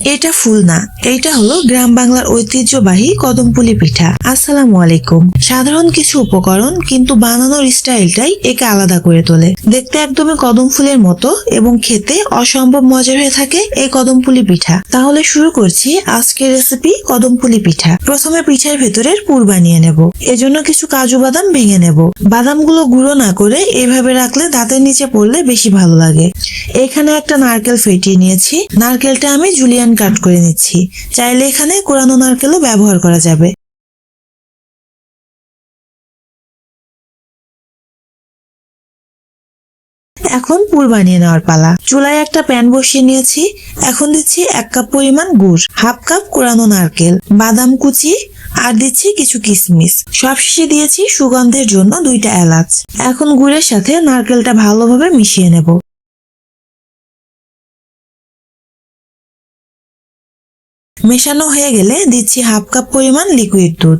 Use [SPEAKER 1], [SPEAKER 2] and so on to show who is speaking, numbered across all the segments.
[SPEAKER 1] এটা ফুল না এইটা হলো গ্রাম বাংলার ঐতিহ্যবাহী কদমপুলি পিঠা। আসসালামু আলাইকুম। সাধারণ কিছু উপকরণ, কিন্তু বানানোর স্টাইলটাই একে আলাদা করে তোলে। দেখতে একদমই কদম ফুলের মতো এবং খেতে অসম্ভব মজার হয়ে থাকে এই কদমপুলি পিঠা। তাহলে শুরু করছি আজকের রেসিপি কদমপুলি পিঠা। প্রথমে পিঠার ভেতরের পুর বানিয়ে নেব। এজন্য কিছু কাজু বাদাম ভেঙে নেব। বাদামগুলো গুঁড়ো না করে এইভাবে রাখলে দাঁতের নিচে পড়লে বেশি ভালো লাগে। এখানে একটা নারকেল ফেটিয়ে নিয়েছি। নারকেলটা আমি জুলিয়ান কাট করে নিচ্ছি। চাইলে এখানে কোরানো নারকেলও ব্যবহার করা যাবে। এখন পুর বানিয়ে নেওয়ার পালা। চুলায় একটা প্যান বসিয়ে নিয়েছি। এখন দিচ্ছি এক কাপ পরিমাণ গুড়, হাফ কাপ কোরানো নারকেল, বাদাম কুচি, আর দিচ্ছি কিছু কিশমিশ সব শেষে দিয়েছি সুগন্ধের জন্য দুইটা এলাচ। এখন গুড়ের সাথে নারকেলটা ভালোভাবে মিশিয়ে নেব। মেশানো হয়ে গেলে দিচ্ছি হাফ কাপ পরিমাণ লিকুইড দুধ।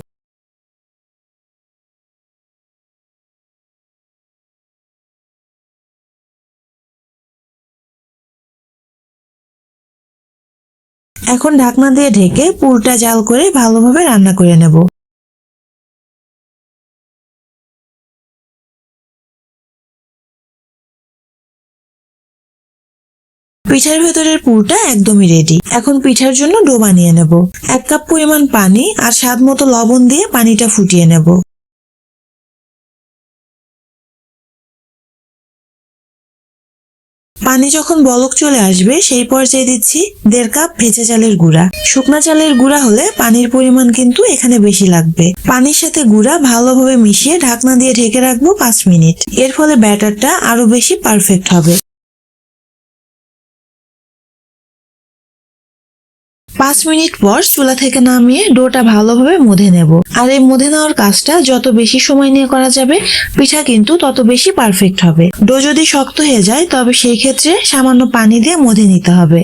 [SPEAKER 1] এখন ঢাকনা দিয়ে ঢেকে পুরটা জাল করে ভালোভাবে রান্না করে নেব। পিঠার ভেতরের পুরটা একদমই রেডি এখন পিঠার জন্য ডো বানিয়ে নেব। এক কাপ পরিমাণ পানি আর স্বাদ মতো লবণ দিয়ে পানিটা ফুটিয়ে নেব। পানি যখন বলক চলে আসবে, সেই পর্যায়ে দিচ্ছি দেড় কাপ ভেজা চালের গুঁড়া। শুকনা চালের গুঁড়া হলে পানির পরিমাণ কিন্তু এখানে বেশি লাগবে। পানির সাথে গুঁড়া ভালোভাবে মিশিয়ে ঢাকনা দিয়ে ঢেকে রাখব পাঁচ মিনিট। এর ফলে ব্যাটারটা আরও বেশি পারফেক্ট হবে। পাঁচ মিনিট পর চুলা থেকে নামিয়ে ডোটা ভালোভাবে মুধে নেব। আর এই মুধে নেওয়ার কাজটা যত বেশি সময় নিয়ে করা যাবে, পিঠা কিন্তু তত বেশি পারফেক্ট হবে। ডো যদি শক্ত হয়ে যায়, তবে সেই ক্ষেত্রে সামান্য পানি দিয়ে মুধে নিতে হবে।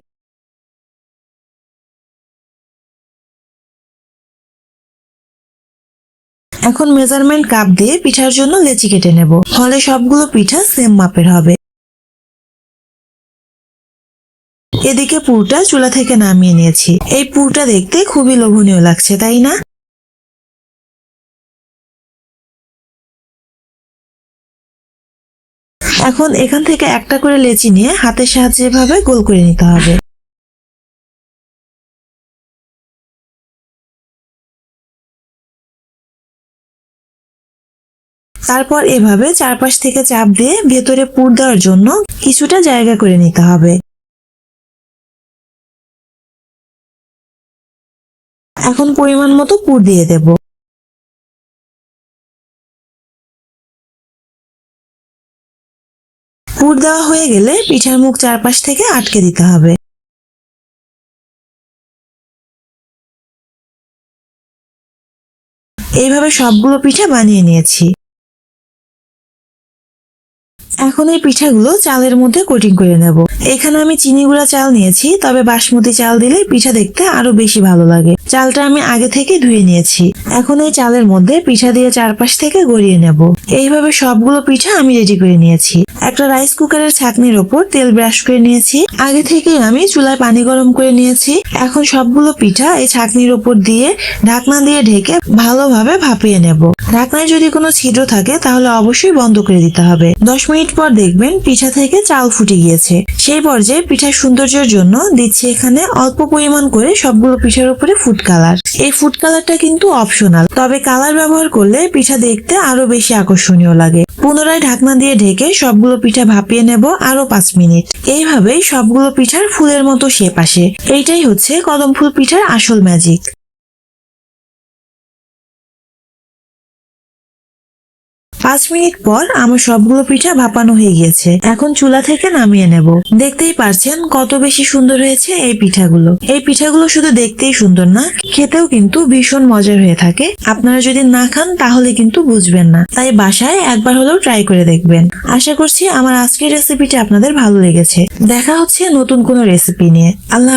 [SPEAKER 1] এখন মেজারমেন্ট কাপ দিয়ে পিঠার জন্য লেচি কেটে নেব। ফলে সবগুলো পিঠা সেম মাপের হবে। এদিকে পুরটা চুলা থেকে নামিয়ে নিয়েছি। এই পুরটা দেখতে খুবই লোভনীয় লাগছে, তাই না? এখন এখান থেকে একটা করে লেচি নিয়ে হাতের সাহায্যে এভাবে গোল করে নিতে হবে। তারপর এভাবে চারপাশ থেকে চাপ দিয়ে ভেতরে পুর দেওয়ার জন্য কিছুটা জায়গা করে নিতে হবে। এখন পরিমাণ মতো পুর দিয়ে দেব। পুর দেওয়া হয়ে গেলে পিঠার মুখ চারপাশ থেকে আটকে দিতে হবে। এইভাবে সবগুলো পিঠা বানিয়ে নিয়েছি। এখন এই পিঠাগুলো চালের মধ্যে কোটিং করে নেব। এখানে আমি চিনি গুঁড়া চাল নিয়েছি, তবে বাসমতি চাল দিলে পিঠা দেখতে আরও বেশি ভালো লাগে। চালটা আমি আগে থেকে ধুয়ে নিয়েছি। এখন এই চালের মধ্যে পিঠা দিয়ে চারপাশ থেকে গড়িয়ে নেব। এইভাবে সবগুলো পিঠা আমি রেডি করে নিয়েছি। একটা রাইস কুকারের ছাকনির ওপর তেল ব্রাশ করে নিয়েছি। আগে থেকে আমি চুলায় পানি গরম করে নিয়েছি। এখন সবগুলো পিঠা এই ছাকনির ওপর দিয়ে ঢাকনা দিয়ে ঢেকে ভালোভাবে ভাপিয়ে নেব। ঢাকনায় যদি কোনো ছিদ্র থাকে, তাহলে অবশ্যই বন্ধ করে দিতে হবে। দশ মিনিট পর দেখবেন পিঠা থেকে চাল ফুটে গিয়েছে। সেই পর্যায়ে পিঠার সৌন্দর্যের জন্য দিচ্ছি এখানে অল্প পরিমাণ করে সবগুলো পিঠার উপরে ফুড কালার এই ফুড কালারটা কিন্তু অপশনাল তবে কালার ব্যবহার করলে পিঠা দেখতে আরও বেশি আকর্ষণীয় লাগে। পুনরায় ঢাকনা দিয়ে ঢেকে সবগুলো পিঠা ভাপিয়ে নেব আরও পাঁচ মিনিট। এইভাবেই সবগুলো পিঠার ফুলের মতো শেপ আসে। এইটাই হচ্ছে কদম ফুল পিঠার আসল ম্যাজিক পাঁচ মিনিট পর আমার সবগুলো পিঠা ভাপানো হয়ে গিয়েছে। এখন চুলা থেকে নামিয়ে নেব। দেখতেই পারছেন কত বেশি সুন্দর হয়েছে এই পিঠাগুলো। এই পিঠাগুলো শুধু দেখতেই সুন্দর না, খেতেও কিন্তু ভীষণ মজার হয়ে থাকে। আপনারা যদি না খান, তাহলে কিন্তু বুঝবেন না। তাই বাসায় একবার হলেও ট্রাই করে দেখবেন। আশা করছি আমার আজকের রেসিপিটা আপনাদের ভালো লেগেছে। দেখা হচ্ছে নতুন কোনো রেসিপি নিয়ে। আল্লাহ